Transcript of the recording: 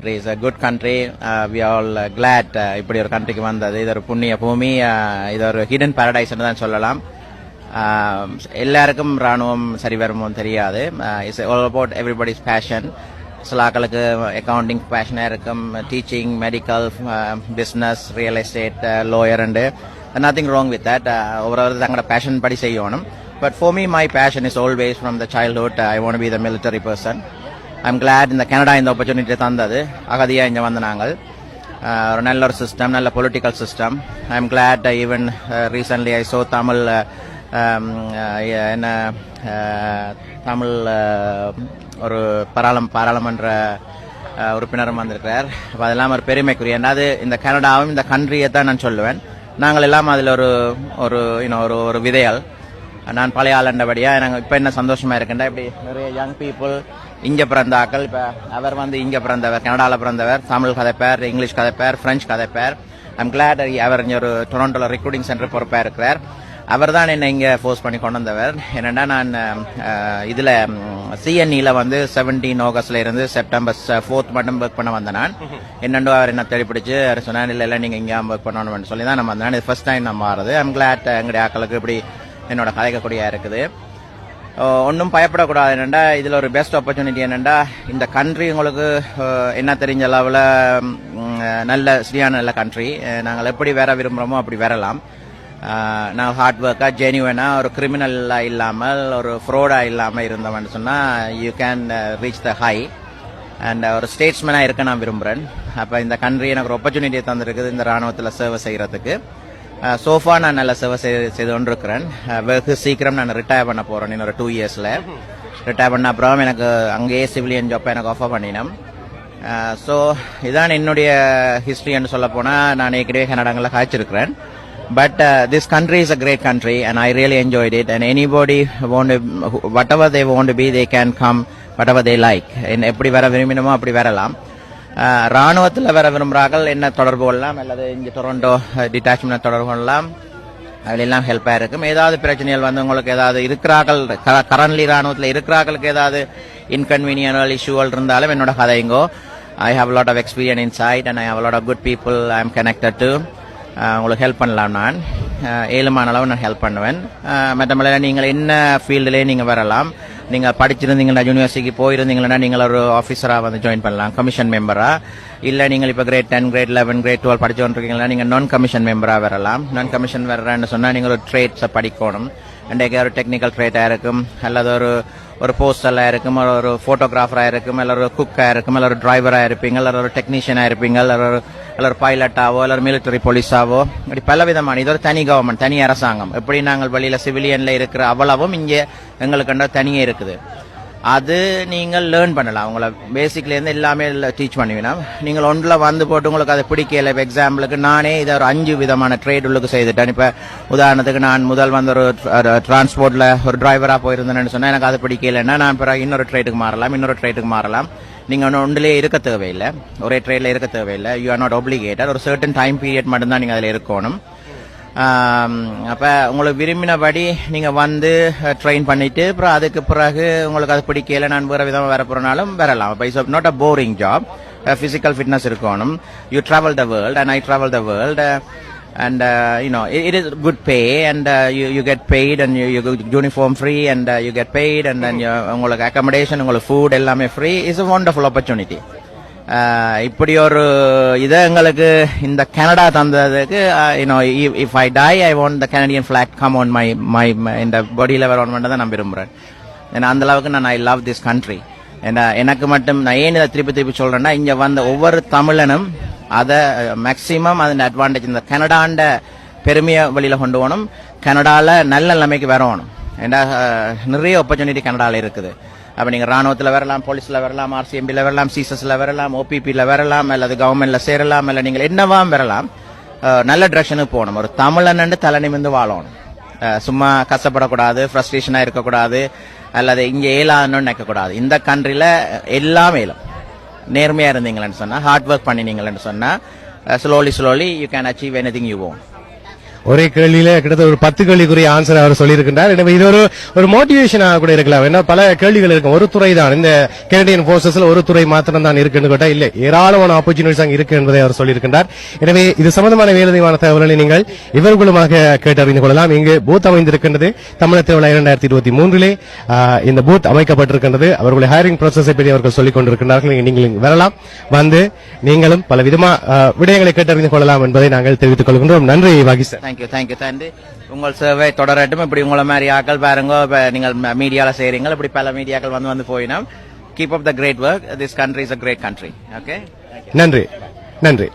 country. Is a good country we all glad இப்படி ஒரு கண்ட்ரிக்கு வந்தது. இது ஒரு புண்ணிய பூமி uh, இது ஒரு ஹிடன் பாரடைஸ்னு தான் சொல்லலாம். Um, எல்லாருக்கும் ராணுவம் சரி வருமோ தெரியாது. It's all about everybody's passion சிலாக்களுக்கு accounting பேஷனாக இருக்கும். Teaching medical business real estate lawyer and nothing wrong with that ஒவ்வொரு தங்களோட பேஷன் படி செய்யணும். But for me my passion is always from the childhood I want be the military person I'm glad இந்த Canada இந்த opportunity தந்தது. அகதியாக இங்கே வந்து நாங்கள். Uh, ஒரு நல்ல ஒரு சிஸ்டம் நல்ல political system I glad even recently I so Tamil என்ன uh, தமிழ் uh, ஒரு பாராளம் பாராளுமன்ற உறுப்பினரும் வந்திருக்கிறார். அப்போ அதெல்லாம் ஒரு பெருமைக்குரிய. அது இந்த கனடாவும் இந்த கண்ட்ரியை தான் நான் சொல்லுவேன். நாங்கள் எல்லாம் அதில் ஒரு ஒரு இன்னும் ஒரு ஒரு விதையால். நான் பழைய ஆளண்டபடியா நாங்கள் இப்போ என்ன சந்தோஷமாக இருக்குண்டா இப்படி நிறைய யங் பீப்புள் இங்கே பிறந்த ஆக்கள் இப்போ அவர் வந்து இங்கே பிறந்தவர் கனடாவில் பிறந்தவர் தமிழ் கதைப்பார் இங்கிலீஷ் கதைப்பார் பிரெஞ்சு கதைப்பார் ஐம் கிளாட் அவர் இங்கே ஒரு டொரண்டோவில் ரெக்ரூட்டிங் சென்டர் பொறுப்பாக இருக்கிறார். அவர் தான் என்னை இங்கே ஃபோர்ஸ் பண்ணி கொண்டு வந்தவர். என்னென்னா நான் இதில் சிஎன்இயில் சிஎன்இல வந்து செவன்டீன் ஆகஸ்ட்ல இருந்து செப்டம்பர் ஃபோர்த் மட்டும் ஒர்க் பண்ண வந்தேன் நான். என்னண்டோ அவர் என்ன தெளிப்பிடிச்சு அவர் சொன்னார் இல்லை இல்லை நீங்கள் இங்கே ஒர்க் பண்ணணும்னு சொல்லி தான் நம்ம வந்தேன். இது ஃபர்ஸ்ட் டைம் நம்ம மாறுது ஐம் கிளாட் எங்களுடைய ஆக்களுக்கு இப்படி என்னோட கதைக்கக்கூடியா இருக்குது. ஒன்றும் பயப்படக்கூடாது என்னண்டா? இதில் ஒரு பெஸ்ட் ஆப்பர்ச்சுனிட்டி என்னண்டா? இந்த கண்ட்ரி உங்களுக்கு என்ன தெரிஞ்ச அளவில் நல்ல சரியான நல்ல கண்ட்ரி நாங்கள் எப்படி வேற விரும்புகிறோமோ அப்படி வரலாம். நான் ஹார்ட் ஒர்க்காக ஜெனியூனாக ஒரு கிரிமினலாக இல்லாமல் ஒரு ஃப்ராடாக இல்லாமல் இருந்தவன் சொன்னால் you can reach the high and ஒரு ஸ்டேட்ஸ்மேனாக இருக்க நான் விரும்புகிறேன் அப்போ இந்த கண்ட்ரி எனக்கு ஒரு ஆப்பர்ச்சுனிட்டியை தந்திருக்குது இந்த ராணுவத்தில் சர்வ் செய்கிறதுக்கு சோஃபா நான் நல்ல சேவை செய்து செய்து கொண்டிருக்கிறேன் வெகு சீக்கிரம் நான் ரிட்டையர் பண்ண போகிறேன் இன்னொரு டூ இயர்ஸில் ரிட்டையர் பண்ண அப்புறம் எனக்கு அங்கேயே சிவிலியன் ஜாப்பை எனக்கு ஆஃபர் பண்ணினோம் ஸோ இதான் என்னுடைய ஹிஸ்ட்ரின்னு சொல்ல போனால் நான் ஏற்கனவே கன்னடங்களில் காய்ச்சிருக்கிறேன். But this country is a great country and I really enjoyed it and anybody want whatever they want be they can come whatever they like எப்படி வர விரும்பினமோ அப்படி வரலாம். ராணுவத்தில் வர விரும்புகிறார்கள் என்ன தொடர்பு கொள்ளலாம்? அல்லது இங்கே டொரண்டோ டிட்டாச்மெண்ட் தொடர்பு கொள்ளலாம். அதிலெல்லாம் ஹெல்ப்பாக இருக்கும். ஏதாவது பிரச்சனைகள் வந்து உங்களுக்கு ஏதாவது இருக்கிறார்கள்? கரண்ட்லி ராணுவத்தில் இருக்கிறார்களுக்கு ஏதாவது இன்கன்வீனியன்ட் இஷ்யூகள் இருந்தாலும் என்னோட கதைங்கோ I have lot of experience inside and I have lot of good people I am connected to உங்களுக்கு ஹெல்ப் பண்ணலாம் நான். ஏழுமான அளவு நான் ஹெல்ப் பண்ணுவேன். மற்றபடி நீங்கள் என்ன ஃபீல்டுலேயே நீங்கள் வரலாம்? நீங்கள் படிச்சிருந்தீங்கன்னா யூனிவர்சிட்டிக்கு போயிருந்தீங்கன்னா நீங்கள் ஒரு ஆஃபீஸராக வந்து ஜாயின் பண்ணலாம் கமிஷன் மெம்பராக இல்லை நீங்கள் இப்போ grade ten grade eleven grade twelve படிச்சு நீங்கள் நான் கமிஷன் மெம்பராக வரலாம். நான் கமிஷன் வர்றேன்னு சொன்னால் நீங்கள் ஒரு ட்ரேட்ஸை படிக்கணும். அண்ட் ஒரு டெக்னிக்கல் ட்ரேட்டாக இருக்கும். அல்லது ஒரு ஒரு போஸ்டலாக இருக்கும் ஒரு ஃபோட்டோகிராஃபராக இருக்கும் இல்லை ஒரு குக்காக இருக்கும் இல்லை ஒரு டிரைவராக இருப்பீங்க இல்லை ஒரு டெக்னீஷியனாக இருப்பீங்க இல்லை ஒரு இல்லை ஒரு பைலட்டாவோ இல்லை ஒரு மிலிட்டரி போலீஸாவோ இப்படி பல விதமான இது ஒரு தனி கவர்மெண்ட் தனி அரசாங்கம். எப்படி நாங்கள் வெளியில் சிவிலியனில் இருக்கிற அவ்வளவும் இங்கே எங்களுக்கு தனியே இருக்குது. அது நீங்கள் லேர்ன் பண்ணலாம். உங்களை பேசிக்லேருந்து எல்லாமே டீச் பண்ணுவீங்கன்னா நீங்கள் ஒன்றில் வந்து போட்டு உங்களுக்கு அதை பிடிக்கல. இப்போ எக்ஸாம்பிளுக்கு நானே இதை ஒரு அஞ்சு விதமான ட்ரேட் உள்ளுக்கு செய்துட்டேன். இப்போ உதாரணத்துக்கு நான் முதல் வந்து ஒரு டிரான்ஸ்போர்ட்டில் ஒரு டிரைவராக போயிருந்தேன்னு சொன்னால் எனக்கு அது பிடிக்கலைன்னா நான் பிறகு இன்னொரு ட்ரேட்டுக்கு மாறலாம் இன்னொரு ட்ரேட்டுக்கு மாறலாம். நீங்கள் ஒன்று ஒன்றிலே இருக்க தேவையில்லை. ஒரே ட்ரெயினில் இருக்க தேவையில்லை. யூ ஆர் நாட் ஒப்ளிகேட்டட் ஒரு சர்டன் டைம் பீரியட் மட்டும்தான் நீங்கள் அதில் இருக்கணும். அப்ப உங்களுக்கு விரும்பினபடி நீங்க வந்து ட்ரெயின் பண்ணிட்டு அப்புறம் அதுக்கு பிறகு உங்களுக்கு அது பிடிக்கல நான் வேற விதமா வர போறனாலும் வரலாம். அப்ப it's not a boring job physical fitness இருக்கணும். You travel the world and I travel the world and uh, you know it, it is good pay and uh, you you get paid and you you get uniform free and uh, you get paid and then you உங்களுக்கு accommodation உங்களுக்கு food எல்லாமே free is a wonderful opportunity. ஆஹ் இப்படி ஒரு இதை எங்களுக்கு இந்த Canada தந்ததுக்கு you know if I die I want the Canadian flag come on my my இந்த பாடியில் வரணும் தான் நான் விரும்புகிறேன் ஏன்னா அந்த அளவுக்கு நான் ஐ லவ் திஸ் கண்ட்ரி ஏன்னா எனக்கு மட்டும் நான் ஏன் இதை திருப்பி திருப்பி சொல்கிறேன்னா இங்கே வந்த ஒவ்வொரு தமிழனும் அதை மேக்சிமம் அதன் அட்வான்டேஜ் இந்த கனடாண்ட பெருமையை வழியில் கொண்டு போகணும். கனடாவில் நல்ல நிலைமைக்கு வரணும் ஏன்னா நிறைய ஆப்பர்ச்சுனிட்டி கனடாவில் இருக்குது. அப்போ நீங்கள் ராணுவத்தில் வரலாம் போலீஸில் வரலாம் ஆர்சிஎம்பியில் வரலாம் சிஎஸ்எஸில் வரலாம் ஓபிபியில் வரலாம் அல்லது கவர்மெண்ட்டில் சேரலாம் இல்லை நீங்கள் என்னவாம் வரலாம் நல்ல டிரெக்ஷனுக்கு போகணும். ஒரு தமிழன் தலை நிமிந்து வாழணும். சும்மா கஷ்டப்படக்கூடாது ஃப்ரஸ்ட்ரேஷனாக இருக்கக்கூடாது அல்லது இங்கே ஏலான்னு நினைக்கக்கூடாது. இந்த கண்ட்ரியில் எல்லாம் ஏலும். நேர்மையாக இருந்தீங்களேன்னு சொன்னால் ஹார்ட் ஒர்க் பண்ணினீங்களேன்னு சொன்னால் slowly slowly you can achieve anything you own ஒரே கேள்வியில கிட்டத்தட்ட ஒரு பத்து கேள்விக்குரிய ஆன்சர் அவர் சொல்லியிருக்கின்றார். எனவே இது ஒரு ஒரு மோட்டிவேஷனாக கூட இருக்கலாம். ஏன்னா பல கேள்விகள் இருக்கும். ஒரு துறை தான். இந்த கெனடியன் போர்சஸ்ல ஒரு துறை மாத்திரம் தான் இருக்குன்னு கேட்டா இல்லை. ஏராளமான ஆப்பர்ச்சுனிட்டிஸ் அங்க இருக்கு என்பதை அவர் சொல்லியிருக்கின்றார். எனவே இது சம்பந்தமான வேறுதிமான தகவல்களை நீங்கள் இவர்களுமாக கேட்டறிந்து கொள்ளலாம். இங்கு பூத் அமைந்திருக்கின்றது. தமிழகத்தில் உள்ள இரண்டாயிரத்தி இருபத்தி மூன்றிலே இந்த பூத் அமைக்கப்பட்டிருக்கின்றது. அவர்களுடைய ஹையரிங் ப்ராசஸை பற்றி அவர்கள் சொல்லிக் கொண்டிருக்கிறார்கள் நீங்கள் வரலாம். வந்து நீங்களும் பல விதமா விடயங்களை கேட்டறிந்து கொள்ளலாம் என்பதை நாங்கள் தெரிவித்துக் கொள்கின்றோம். நன்றி வாகி சார். தேங்க்யூ தேங்க்யூ தந்து உங்கள் சேவை தொடரட்டும். இப்படி உங்களை மாதிரி ஆக்கள் பாருங்க. இப்ப நீங்கள் மீடியாவில் செய்கிறீங்க இப்படி பல மீடியாக்கள் வந்து வந்து போயினோம். Keep up the great work this country is a great country okay நன்றி. நன்றி.